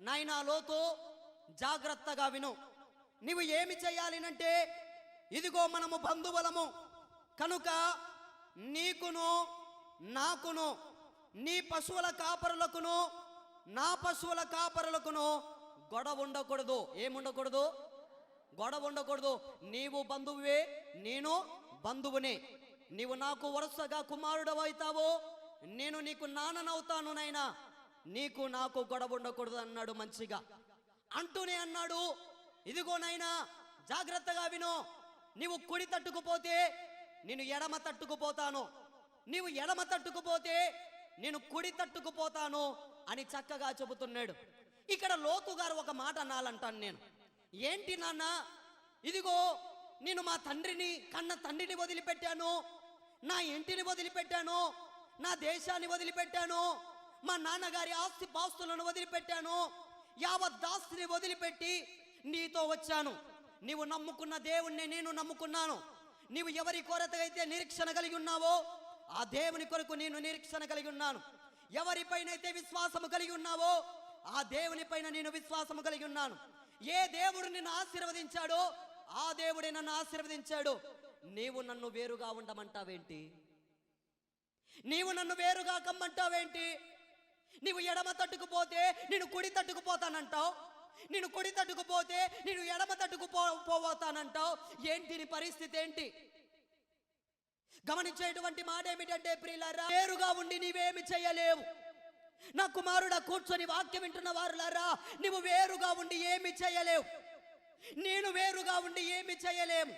నాయనా లోతు జాగ్రత్తగా విను. నీవు ఏమి చేయాలినంటే ఇదిగో మనము బంధువులము. కనుక నీకును నాకును నీ పశువుల కాపరులకును నా పశువుల కాపరులకును గొడవ ఉండకూడదు. ఏముండకూడదు గొడవ ఉండకూడదు. నీవు బంధువువే నేను బంధువునే. నీవు నాకు వరుసగా కుమారుడవైతావో నేను నీకు నాన్ననవుతాను నాయనా. నీకు నాకు గొడవ ఉండకూడదు అన్నాడు మంచిగా. అంటూనే అన్నాడు ఇదిగోనైనా జాగ్రత్తగా విను. నీవు కుడి తట్టుకుపోతే నేను ఎడమ తట్టుకుపోతాను. నీవు ఎడమ తట్టుకుపోతే నేను కుడి తట్టుకుపోతాను అని చక్కగా చెబుతున్నాడు. ఇక్కడ లోతు గారు ఒక మాట అనాలంటాను నేను. ఏంటి నాన్న ఇదిగో నేను మా తండ్రిని కన్న తండ్రిని వదిలిపెట్టాను. నా ఇంటిని వదిలిపెట్టాను. నా దేశాన్ని వదిలిపెట్టాను. మా నాన్నగారి ఆస్తి పాస్తులను వదిలిపెట్టాను యావత్ దాస్తిని వదిలిపెట్టి నీతో వచ్చాను. నీవు నమ్ముకున్న దేవుణ్ణి నేను నమ్ముకున్నాను. నీవు ఎవరి కొరత అయితే నిరీక్షణ కలిగి ఉన్నావో ఆ దేవుని కొరకు నేను నిరీక్షణ కలిగి ఉన్నాను. ఎవరిపైనైతే విశ్వాసము కలిగి ఉన్నావో ఆ దేవునిపైన నేను విశ్వాసము కలిగి ఉన్నాను. ఏ దేవుడు నిన్ను ఆశీర్వదించాడో ఆ దేవుడే నన్ను ఆశీర్వదించాడు. నీవు నన్ను వేరుగా ఉండమంటావేంటి? నీవు నన్ను వేరుగా కమ్మంటావేంటి? నీవు ఎడమ తట్టుకుపోతే నేను కుడి తట్టుకుపోతానంటావు? నేను కుడి తట్టుకుపోతే నేను ఎడమ తట్టుకుపో పోతానంటావు? ఏంటి నీ పరిస్థితి ఏంటి? గమనించేటువంటి మాట ఏమిటంటే ప్రియులారా వేరుగా ఉండి నీవేమి చేయలేవు. నా కుమారుడా కూర్చొని వాక్యం వింటున్న వారులారా నువ్వు వేరుగా ఉండి ఏమి చేయలేవు. నేను వేరుగా ఉండి ఏమి చేయలేము.